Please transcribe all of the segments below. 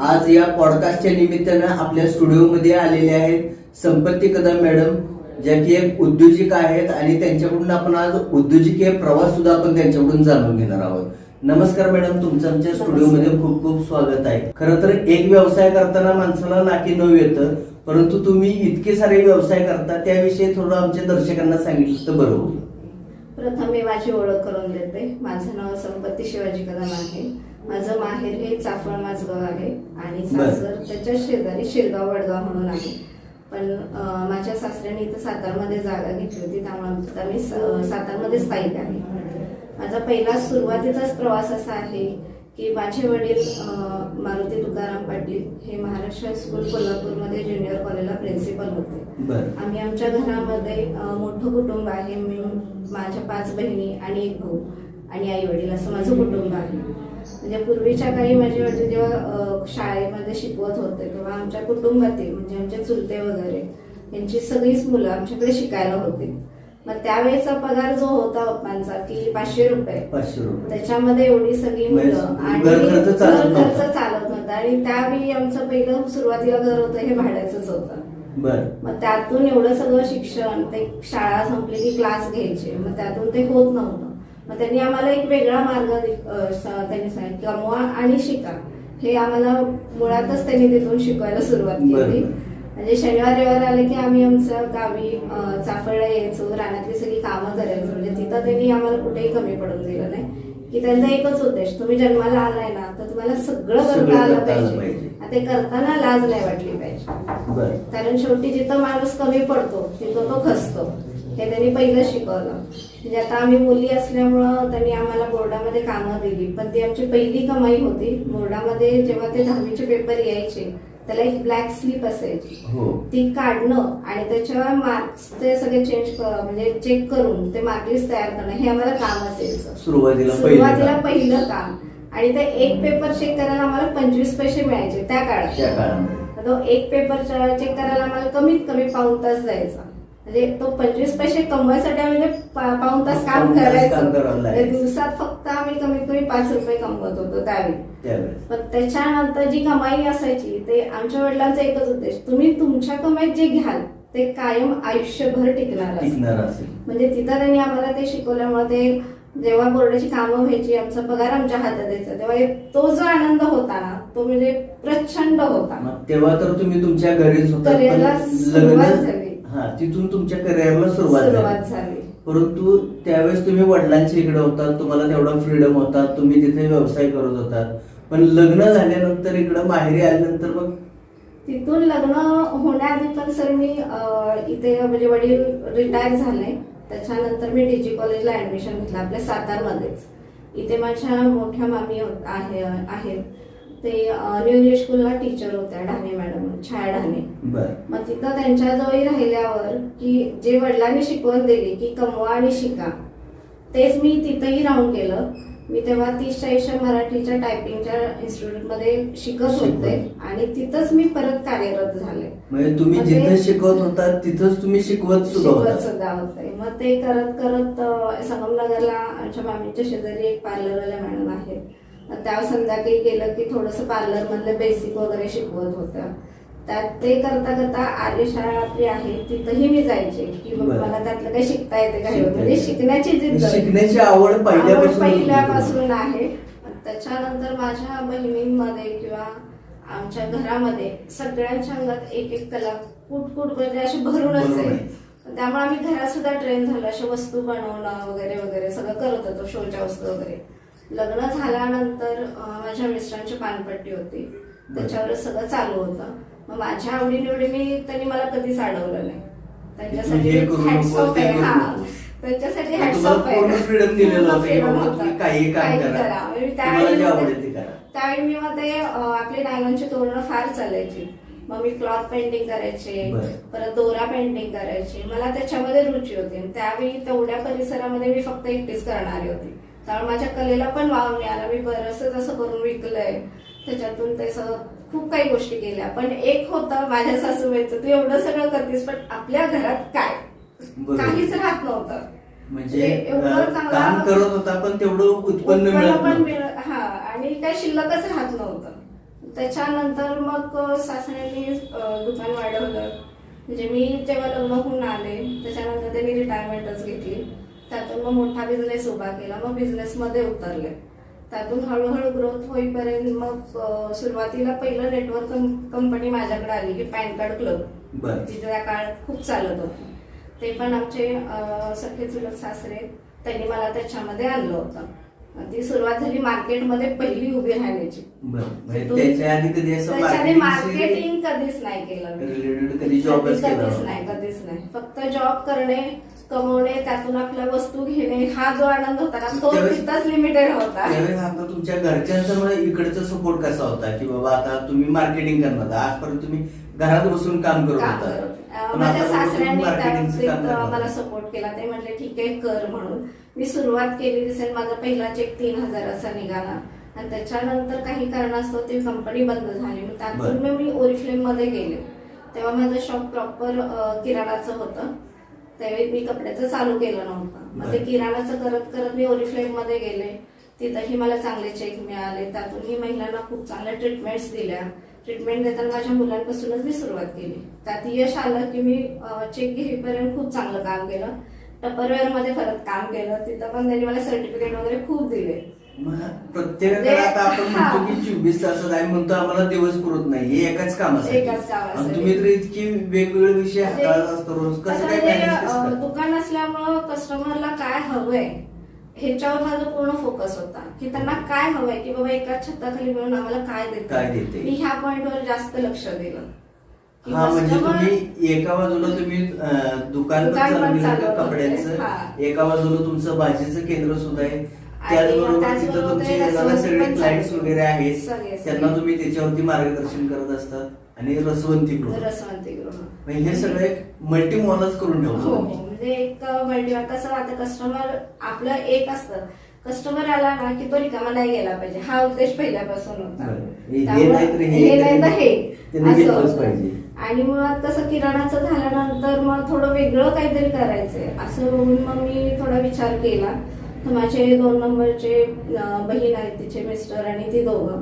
आज या पॉडकास्टच्या निमित्तानं आपल्या स्टुडिओमध्ये आलेले आहेत संपत्ती कदम मॅडम ज्या की एक उद्योजिका आहेत आणि त्यांच्याकडून आपण आज उद्योजिकीय प्रवास सुद्धा आपण त्यांच्याकडून जाणून घेणार आहोत. नमस्कार मॅडम तुमचं आमच्या स्टुडिओमध्ये खूप खूप स्वागत आहे. खरं तर एक व्यवसाय करताना माणसाला नाकी नऊ येतं परंतु तुम्ही इतके सारे व्यवसाय करता त्याविषयी थोडं आमच्या दर्शकांना सांगितलं तर बरं होईल. प्रथम मी माझी ओळख करून देते. माझं नाव संपत्ती शिवाजी कदम आहे. माझं माहेर हे चाफळ माझगाव आहे आणि. सासर त्याच्या शेजारी शिरगाव वडगाव म्हणून आहे. पण माझ्या सासऱ्याने इथं सातारमध्ये जागा घेतली होती त्यामुळे मी सातारमध्ये स्थायिक आहे. माझा पहिला सुरुवातीचाच प्रवास असा आहे की माझे वडील मारुती तुकाराम पाटील हे महाराष्ट्र स्कूल कोल्हापूरमध्ये ज्युनियर कॉलेजला प्रिन्सिपल होते. आम्ही आमच्या घरामध्ये मोठं कुटुंब आहे मी माझ्या पाच बहिणी आणि एक भाऊ. आणि आई वडील असं माझं कुटुंब आहे. म्हणजे पूर्वीच्या काळी माझे वडील जेव्हा शाळेमध्ये शिकवत होते तेव्हा आमच्या कुटुंबातील म्हणजे आमचे चुलते वगैरे यांची सगळीच मुलं आमच्याकडे शिकायला होती. मग त्यावेळेचा पगार जो होता पप्पांचा की पाचशे रुपये. त्याच्यामध्ये एवढी सगळी मुलं आणि खर्च चालत नव्हता. आणि त्यावेळी आमचं पहिलं सुरुवातीला घर होतं हे भाड्याचंच होतं. मग त्यातून एवढं सगळं शिक्षण ते शाळा संपली की क्लास घ्यायचे. मग त्यातून ते होत नव्हतं. मग त्यांनी आम्हाला एक वेगळा मार्ग त्यांनी सांगितलं कमवा आणि शिका. हे आम्हाला मुळातच त्यांनी तिथून शिकवायला सुरुवात केली. म्हणजे शनिवार रविवार आले की आम्ही आमच्या गावी चाफळला यायचो रानातली सगळी कामं करायचो. म्हणजे तिथं त्यांनी आम्हाला कुठेही कमी पडून दिलं नाही. की त्यांचा एकच उद्देश तुम्ही जन्माला आलाय ना तर तुम्हाला सगळं करता आलं पाहिजे. ते करताना लाज नाही वाटली पाहिजे. कारण शेवटी जिथं माणूस कमी पडतो तिथं तो खचतो हे त्यांनी पहिलं शिकवलं. म्हणजे आता आम्ही मुली असल्यामुळं त्यांनी आम्हाला बोर्डामध्ये कामं दिली. पण ती आमची पहिली कमाई होती. बोर्डामध्ये जेव्हा ते दहावीचे पेपर यायचे त्याला एक ब्लॅक स्लिप असायची. हो. ती काढणं आणि त्याच्यावर मार्क्स ते सगळे चेंज म्हणजे चेक करून ते मार्कलिस्ट तयार करणं हे आम्हाला काम असायचं. सुरुवातीला पहिलं काम. आणि ते एक पेपर चेक करायला आम्हाला पंचवीस पैसे मिळायचे त्या काळात. तो एक पेपर चेक करायला आम्हाला कमीत कमी पाऊन तास जायचा. म्हणजे तो पंचवीस पैसे कमवायसाठी पा- पाऊन तास काम करायचं. म्हणजे दिवसात फक्त आम्ही कमीत कमी पाच रुपये कमवत होतो त्यावेळी. पण त्याच्यानंतर जी कमाई असायची ते आमच्या वडिलांचा एकच उद्देश. तुम्ही तुमच्या कमाईत जे घ्याल ते कायम आयुष्यभर टिकणार असेल. म्हणजे तिथं त्यांनी आम्हाला ते शिकवल्यामुळे ते जेव्हा बोर्डाची कामं व्हायची आमचा पगार आमच्या हातात द्यायचा तेव्हा एक- तो जो आनंद होता ना तो म्हणजे प्रचंड होता. तेव्हा तर तुम्ही तुमच्या घरीच होता हा तिथून तुमच्या करिअरला सुरुवात झाली. झाली. परंतु त्यावेळेस तुम्ही वडिलांच्या इकडे होता तुम्हाला तेवढा फ्रीडम होता तुम्ही तिथे व्यवसाय करत होता पण लग्न झाल्यानंतर इकडं माहेरी आल्यानंतर मग? तिथून लग्न होण्याआधी पण सर मी अं, इथे म्हणजे वडील रिटायर झाले. त्याच्यानंतर मी डीजी कॉलेजला ऍडमिशन घेतलं आपल्या सातारमध्येच. इथे माझ्या मोठ्या मामी होत- आहे आहेत. ते न्यू इंग्लिश स्कूलला टीचर होत्या ढाणे मॅडम छाया ढाणे. मग तिथं त्यांच्याजवळ राहिल्यावर की जे वडिलांनी शिकवण दिली की कमवा आणि शिका. तेच मी तिथंही राहून केलं मी तेव्हा तीस चाळीसच्या मराठीच्या टायपिंगच्या इन्स्टिट्यूटमध्ये शिकत होते. आणि तिथंच मी परत कार्यरत झाले. म्हणजे तुम्ही जिथं शिकवत होता तिथंच तुम्ही शिकवत शिकवत होता. सुद्धा होते. मग ते करत करत संगमनगरला आमच्या मामीच्या शेजारी एक पार्लरवाल्या मॅडम आहेत. त्या संध्याकाळी गेलं की थोडंसं पार्लर मधले बेसिक वगैरे शिकवत होत्या त्यात ते करता करता आर्य शाळा आपली आहे तिथंही मी जायचे. की. मला त्यातलं काही शिकता येते का? हे शिकता म्हणजे. शिकण्याची जिद्द शिकण्याची आवड पहिल्यापासून होती. आहे. त्याच्यानंतर माझ्या बहिणींमध्ये किंवा आमच्या घरामध्ये सगळ्यांच्या अंगात एक एक कला कुट कुट म्हणजे अशी भरूनच भरून आहे. त्यामुळे आम्ही घरात सुद्धा ट्रेन झालो अशा वस्तू बनवणं वगैरे वगैरे सगळं करत होतो शोच्या वस्तू वगैरे. लग्न झाल्यानंतर माझ्या मिस्टरांची पानपट्टी होती. त्याच्यावरच सगळं चालू होतं. मग माझ्या आवडीनिवडीने त्यांनी मला कधीच अडवलं नाही. त्यांच्यासाठी आहे, हा. त्यांच्यासाठी आहे. होतं काही करा. म्हणजे त्यावेळी मी मग ते अं, आपली नायलॉनची तोरणं फार चालायची. मग मी क्लॉथ पेंटिंग करायचे. परत दोरा पेंटिंग करायचे. मला त्याच्यामध्ये रुची होती. त्यावेळी तेवढ्या परिसरामध्ये मी फक्त एकटीच करणारी होती. त्यामुळे माझ्या कलेला पण वाव मिळाला. मी बरंच असं करून विकलंय त्याच्यातून ते सगळं खूप काही गोष्टी केल्या. पण एक होतं माझ्या सासूबाईचं तू एवढं सगळं करतेस पण आपल्या घरात काय. काहीच राहत नव्हतं. म्हणजे एवढं चांगलं- करत होता पण तेवढं उत्पन्न पण हा आणि काही शिल्लकच राहत नव्हतं. त्याच्यानंतर मग सासऱ्यांनी दुकान वाढवलं. म्हणजे मी जेव्हा लग्न होऊन आले त्याच्यानंतर त्यांनी रिटायरमेंटच घेतली. त्यातून मग मोठा बिझनेस उभा केला. मग बिझनेसमध्ये उतरले. त्यातून हळूहळू ग्रोथ होईपर्यंत मग सुरुवातीला पहिलं नेटवर्क कंपनी माझ्याकडे आली की पॅन कार्ड क्लब बर. जी त्या काळात खूप चालत होती. ते पण आमचे अ, सख्खे चुलत सासरे त्यांनी मला त्याच्यामध्ये आणलं होतं. ती सुरुवात झाली मार्केटमध्ये पहिली उभी राहण्याची. बर. म्हणजे मार्केटिंग कधीच नाही केलं कधीच. नाही कधीच नाही. फक्त जॉब करणे कमवणे त्यातून आपल्या वस्तू घेणे हा जो आनंद होता ना तो तिथंच लिमिटेड होता. त्यावेळेस आता तुमच्या घरच्यांचा मला इकडचा सपोर्ट कसा होता? की बाबा आता तुम्ही मार्केटिंग करणार आजपर्यंत तुम्ही घरात बसून काम करत होता. माझ्या सासऱ्यांनी. मला सपोर्ट केला. ते म्हटले ठीक आहे कर म्हणून. मी सुरुवात केली दिसेल माझा पहिला चेक तीन हजाराचा निघाला. आणि त्याच्यानंतर काही कारणास्तव ती कंपनी बंद झाली. त्यातून मी ओरिफ्लेममध्ये गेले. तेव्हा माझं शॉप प्रॉपर किराणाचं होतं. त्यावेळी मी कपड्याचं चालू केलं नव्हतं. मग ते. किराणाचं करत करत मी ओरिफ्लेममध्ये गेले. तिथंही मला चांगले चेक मिळाले. त्यातूनही महिलांना खूप चांगल्या ट्रीटमेंट्स दिल्या. ट्रीटमेंट देताना माझ्या मुलांपासूनच मी सुरुवात केली. त्यात यश आलं की मी चेक घेईपर्यंत खूप चांगलं काम केलं. टपरवेअरमध्ये परत काम केलं. तिथं पण त्यांनी मला सर्टिफिकेट वगैरे खूप दिले. म्हणजे- आता आपण. म्हणतो की चोवीस तासात आहे म्हणतो आम्हाला दिवस पुरत नाही हे एकाच कामासाठी एकाच कामासाठी. आणि तुम्ही तर इतकी वेगवेगळे विषय हाताळत असतो रोज कसं काय म्हणजे, कसं? दुकान असल्यामुळं कस्टमरला काय हवंय ह्याच्यावर माझा पूर्ण फोकस होता की त्यांना काय हवंय की बाबा एका छताखाली मिळून आम्हाला काय देते काय देते? मी ह्या पॉइंटवर जास्त लक्ष दिलं की हा म्हणजे customer- तुम्ही एका बाजूला तुम्ही अं, दुकान पण दुकान चालवत. कपड्यांचं. एका बाजूला तुमचं भाजीचं केंद्र सुद्धा आहे त्याचबरोबर तिथं तुमचे पण क्लायंट्स. वगैरे आहेत. त्यांना तुम्ही त्याच्यावरती मार्गदर्शन करत असतात आणि रसवंती गृह रसवंती गृह म्हणजे हे सगळं एक मल्टी मॉलच करून हो ठेवतो हो तुम्ही. म्हणजे एक मल्टीवर कसं आता कस्टमर आपलं एक असतं कस्टमर आला ना की तो रिकामा नाही गेला पाहिजे हा उद्देश पहिल्यापासून होता. हे- हे हे, हे हे. आणि मुळात कसं किराणाचं झाल्यानंतर मग थोडं वेगळं काहीतरी करायचंय असं बघून मग मी थोडा विचार केला माझे दोन नंबरचे बहीण आहेत तिचे मिस्टर आणि ती दोघं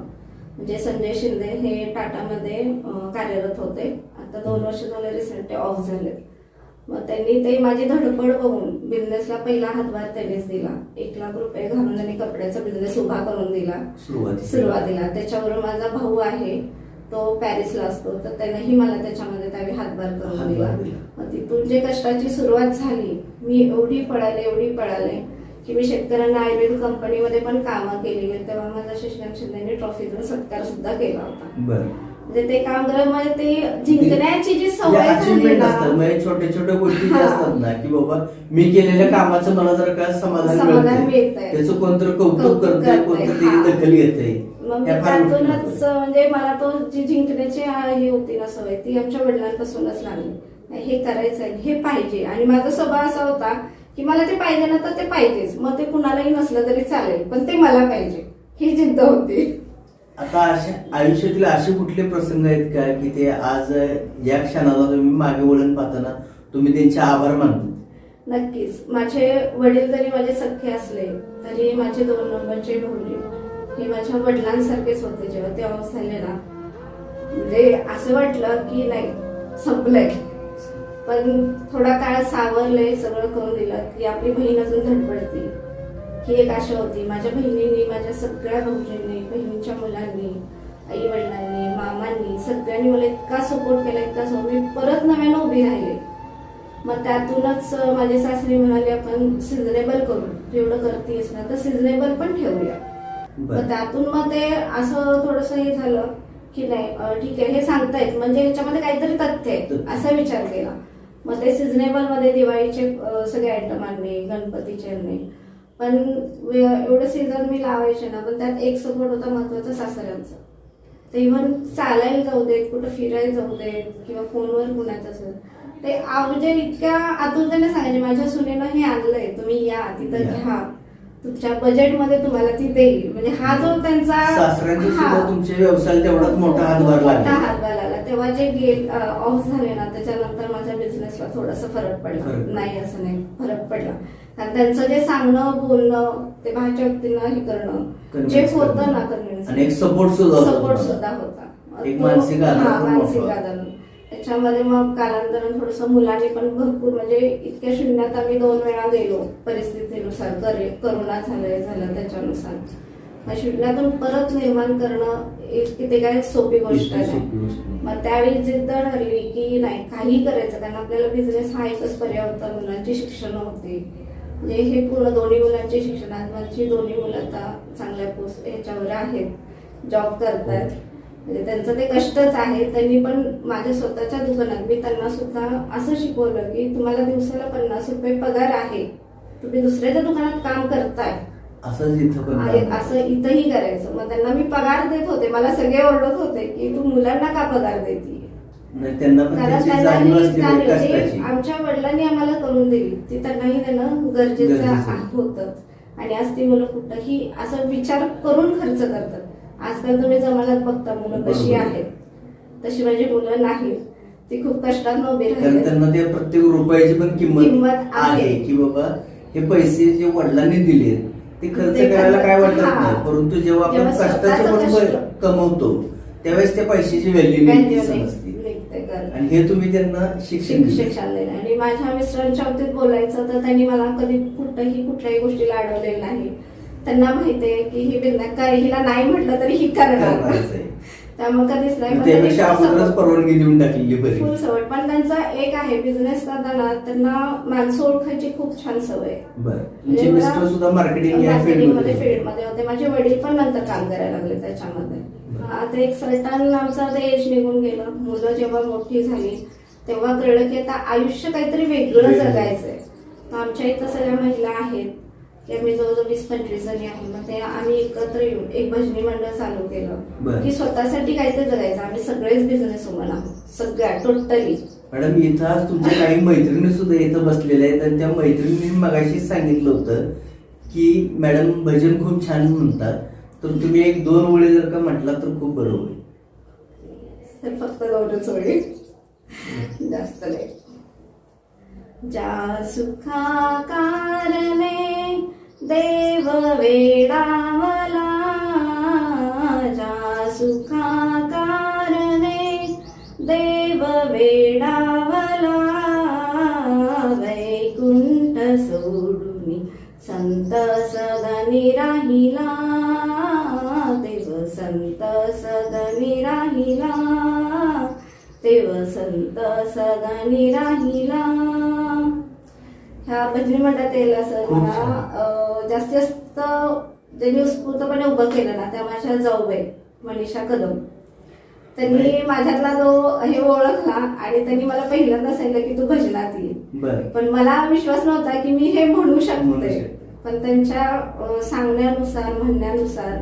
म्हणजे संजय शिंदे हे टाटामध्ये कार्यरत होते. आता दोन वर्ष झाले रिसेंट ते ऑफ झाले. मग त्यांनी ते माझी धडपड बघून बिझनेसला पहिला हातभार त्यांनीच दिला. एक लाख रुपये घालून त्यांनी कपड्याचा बिझनेस उभा करून दिला. सुरुवातीला. त्याच्यावर माझा भाऊ आहे तो पॅरिसला असतो. तर त्यानेही मला त्याच्यामध्ये त्यावेळी हातभार करून दिला. मग तिथून जे कष्टाची सुरुवात झाली मी एवढी पळाले एवढी पळाले की मी शेतकऱ्यांना आयुर्वेद कंपनीमध्ये पण कामं केली तेव्हा माझा शशिकांत शिंदेने ट्रॉफीतून सत्कार सुद्धा केला होता. म्हणजे ते काम करत म्हणजे ते जिंकण्याची जी सवय म्हणजे छोट्या छोट्या गोष्टी. असतात ना की बाबा मी केलेल्या कामाचं मला जर का समाधान मिळतंय. त्याचं कोणतं कौतुक करतंय कोणतं दखल घेतंय. मग त्यातूनच. म्हणजे मला तो जी जिंकण्याची ही होती ना सवय ती आमच्या वडिलांपासूनच लागली. हे करायचं आहे हे पाहिजे. आणि माझा स्वभाव असा होता की मला ते पाहिजे ना तर ते पाहिजेच. मग ते कुणालाही नसलं तरी चालेल पण ते मला पाहिजे. ही जिद्द होती. आता अशा आयुष्यातील असे कुठले प्रसंग आहेत का की ते आज या क्षणाला तुम्ही मागे वळण पाहताना तुम्ही त्यांचे आभार मानता? नक्कीच. माझे वडील जरी माझे सख्खे असले तरी माझे दोन नंबरचे भाऊजी हे माझ्या वडिलांसारखेच होते जेव्हा ते झाले ना म्हणजे असं वाटलं की नाही संपलंय. पण थोडा काळ सावरलंय सगळं करून दिलं की आपली बहीण अजून धडपडते. ही एक आशा होती. माझ्या बहिणींनी माझ्या सगळ्या भाऊजींनी बहिणीच्या मुलांनी आई वडिलांनी मामांनी सगळ्यांनी मला इतका सपोर्ट केला इतका सपोर्ट मी परत नव्यानं उभी राहिले. मग त्यातूनच माझे सासरे म्हणाले आपण सिजनेबल करू. जेवढं करतेस ना तर सिजनेबल पण ठेवूया. मग त्यातून मग ते असं थोडस हे झालं की नाही ठीक आहे हे सांगतायत. म्हणजे याच्यामध्ये काहीतरी तथ्य आहे. असा विचार केला. मग ते सिजनेबलमध्ये दिवाळीचे सगळे आयटम आणले गणपतीचे आणले पण एवढं सीझन मी लावायचे ना पण त्यात एक सपोर्ट होता महत्त्वाचा सासऱ्यांचा. ते इव्हन चालायला जाऊ देत कुठं फिरायला जाऊ देत किंवा फोनवर कुणाचं असेल ते म्हणजे इतक्या आतुरतेने सांगायचे माझ्या सुनेनं हे आणलंय तुम्ही या तिथं. घ्या. तुमच्या बजेटमध्ये तुम्हाला ती देईल म्हणजे हा जो त्यांचा सासऱ्यांचा. सुद्धा तुमच्या तेवढाच मोठा हातभार मोठा लागला हातभार लागला तेव्हा जे गेट ऑफ झाले ना त्याच्यानंतर माझ्या बिझनेसला थोडासा फरक पडला फरक. नाही असं नाही फरक पडला कारण त्यांचं जे सांगणं बोलणं ते बाहेरच्या व्यक्तींना हे करणं जे Convince होतं करणं. ना कन्व्हिन्स आणि एक support सुद्धा होता सपोर्ट तुम्हाला. सुद्धा होता एक तो- मानसिक आधार हा, पण मानसिक मोठा. आधार त्याच्यामध्ये मग कालांतरानं थोडस मुलांनी पण भरपूर म्हणजे इतक्या शून्यात आम्ही दोन वेळा गेलो परिस्थितीनुसार करे करोना झालंय झालं त्याच्यानुसार. मग शून्यातून परत निर्माण करणं इतकी काय सोपी गोष्ट नाही नाही. मग त्यावेळी जिद्द ठरली की नाही काही करायचं कारण आपल्याला बिझनेस हा एकच पर्याय होता मुलांची शिक्षण होती. म्हणजे हे पूर्ण दोन्ही मुलांचे शिक्षण आज माझी दोन्ही मुलं आता चांगल्या पोस्ट ह्याच्यावर आहेत जॉब करतायत. म्हणजे त्यांचं ते कष्टच आहे. त्यांनी पण माझ्या स्वतःच्या दुकानात मी त्यांना सुद्धा असं शिकवलं की तुम्हाला दिवसाला पन्नास रुपये पगार आहे. तुम्ही दुसऱ्याच्या दुकानात काम करताय. असं इथंही करायचं. मग त्यांना मी पगार देत होते. मला सगळे ओरडत होते की तू मुलांना का पगार देते आमच्या वडिलांनी आम्हाला करून दिली. ती त्यांनाही देणं गरजेचं. होतं. आणि आज ती मुलं कुठंही असं विचार करून खर्च करतात. आजकाल तुम्ही जमान्यात बघता मुलं कशी. आहेत तशी माझी मुलं नाहीत ती खूप कष्टात उभी त्यांना त्या प्रत्येक रुपयाची पण किंमत आहे. की बाबा हे पैसे जे वडिलांनी दिले ते खर्च करायला काय वाटत. नाही परंतु जेव्हा आपण जेव्हा कष्टाचे स्वतःचं पण कष्ट- कमवतो त्यावेळेस त्या पैशाची व्हॅल्यू समजते. आणि हे तुम्ही त्यांना शिक्षण. शिक्षण आणि माझ्या मिस्टरांच्या बाबतीत बोलायचं तर त्यांनी मला कधी कुठंही कुठल्याही गोष्टीला अडवलेलं नाही त्यांना माहिती आहे की ही बिझनेस काय हिला नाही म्हटलं तरी ही करणार. त्यामुळे कधीच नाही परवानगी देऊन टाकलेली बरी. फुल सवय पण त्यांचा एक आहे बिझनेस करताना त्यांना माणसं ओळखायची खूप छान सवय आहे. मार्केटिंग फील्डमध्ये मध्ये फील्डमध्ये होते. माझे वडील पण नंतर काम करायला लागले त्याच्यामध्ये. आता एक सर्टन आमचं ते एज निघून गेलं. मुलं जेव्हा मोठी झाली तेव्हा कळलं की आता आयुष्य काहीतरी वेगळं. जगायचंय. आमच्या इथं सगळ्या महिला आहेत. आम्ही जवळजवळ वीस पंचवीस जणी आहे मग ते आम्ही एकत्र येऊन एक भजनी मंडळ चालू केलं. की स्वतःसाठी काहीतरी जगायचं आम्ही सगळेच बिझनेस वुमन आहोत सगळ्या टोटली मॅडम इथं आज तुमच्या काही मैत्रिणी सुद्धा इथं बसलेल्या आहेत आणि त्या मैत्रिणींनी मगाशी सांगितलं होतं की मॅडम भजन खूप छान म्हणतात. तर तुम्ही एक दोन ओळी जर का म्हटला तर खूप बरं होईल. फक्त दोनच होईल जास्त नाही. ज्या सुखा कारणे देव वेडावला ज्या सुखा कारणे देव वेडावला वैकुंठ सोडून संत सदनी राहिला. देव संत सदनी राहिला. देव संत सदनी राहिला. ह्या भजनी मंडळात यायला सर जास्तीत जास्त ज्यांनी उत्स्फूर्तपणे उभं केलं ना त्या माझ्या जाऊबाई मनीषा कदम. त्यांनी माझ्यातला जो हे ओळखला आणि त्यांनी मला पहिल्यांदा सांगितलं की तू भजनात ये. पण मला विश्वास नव्हता की मी हे म्हणू शकते. पण त्यांच्या सांगण्यानुसार म्हणण्यानुसार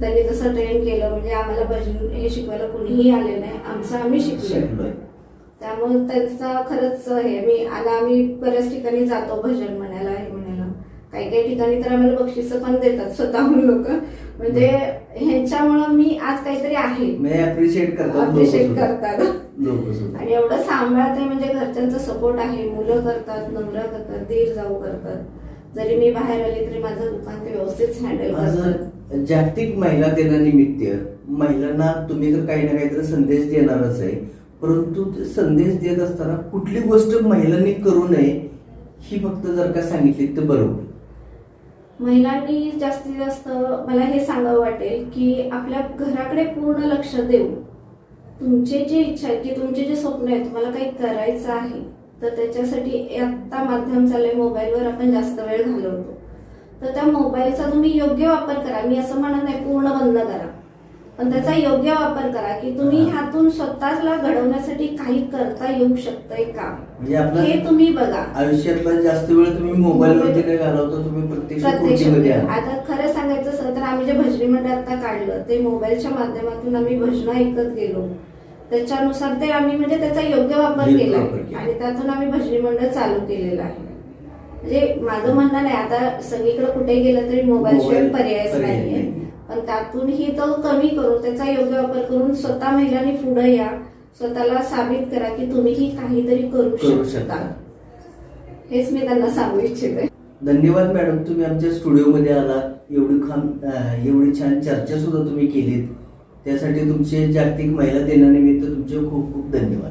त्यांनी जसं ट्रेन केलं म्हणजे आम्हाला भजन हे शिकवायला कोणीही आले नाही. आमचं आम्ही शिकलो. त्यामुळे त्यांचा खरंच हे मी आता आम्ही बऱ्याच ठिकाणी जातो भजन म्हणायला. काही काही ठिकाणी तर आम्हाला बक्षिसं पण देतात स्वतःहून लोक. म्हणजे ह्यांच्यामुळं मी आज काहीतरी आहे. म्हणजे अप्रिशिएट करतात. अप्रिशिएट करतात आणि एवढं सांभाळते म्हणजे घरच्यांचा सपोर्ट आहे. मुलं करतात नवरा करतात दीर जाऊ करतात. जरी मी बाहेर आली तरी माझं दुकान ते व्यवस्थित हँडल करतात. जागतिक महिला दिनानिमित्त महिलांना तुम्ही तर काही ना काहीतरी संदेश देणारच आहे. परंतु संदेश देत असताना कुठली गोष्ट महिलांनी करू नये ही फक्त जर का सांगितली तर बरोबर. महिलांनी जास्तीत जास्त मला हे सांगावं वाटेल की आपल्या घराकडे पूर्ण लक्ष देऊन तुमचे जे इच्छा आहे की तुमचे जे स्वप्न आहेत तुम्हाला काही करायचं आहे तर त्याच्यासाठी आत्ता माध्यम चाललंय मोबाईलवर आपण जास्त वेळ घालवतो. तर त्या मोबाईलचा तुम्ही योग्य वापर करा. मी असं म्हणत नाही पूर्ण बंद करा. पण त्याचा योग्य वापर करा की तुम्ही ह्यातून स्वतःला घडवण्यासाठी काही करता येऊ शकतंय का? म्हणजे आपला हे तुम्ही बघा. आयुष्यातला जास्त वेळ तुम्ही मोबाईल वरती नाही घालवता तुम्ही प्रत्यक्ष प्रत्यक्ष. कृतीमध्ये आहात. आता खरं सांगायचं असं तर आम्ही जे भजनी मंडळ आता काढलं ते मोबाईलच्या माध्यमातून आम्ही भजनं ऐकत गेलो. त्याच्यानुसार ते आम्ही म्हणजे त्याचा योग्य वापर योग्य केला वापर केला. आणि त्यातून आम्ही भजनी मंडळ चालू केलेलं आहे. म्हणजे माझं म्हणणं नाही आता सगळीकडे कुठे गेलं तरी मोबाईल पर्यायच पर्याय नाहीये. नाही. पण त्यातूनही तो कमी करून त्याचा योग्य वापर करून स्वतः महिलांनी पुढे या. स्वतःला साबित करा की तुम्हीही काहीतरी करू करू शकता. हेच मी त्यांना सांगू इच्छिते. धन्यवाद मॅडम तुम्ही आमच्या स्टुडिओमध्ये आला. एवढी खान एवढी छान चर्चा सुद्धा तुम्ही केलीत. त्यासाठी तुमचे जागतिक महिला दिनानिमित्त तुमचे खूप खूप धन्यवाद.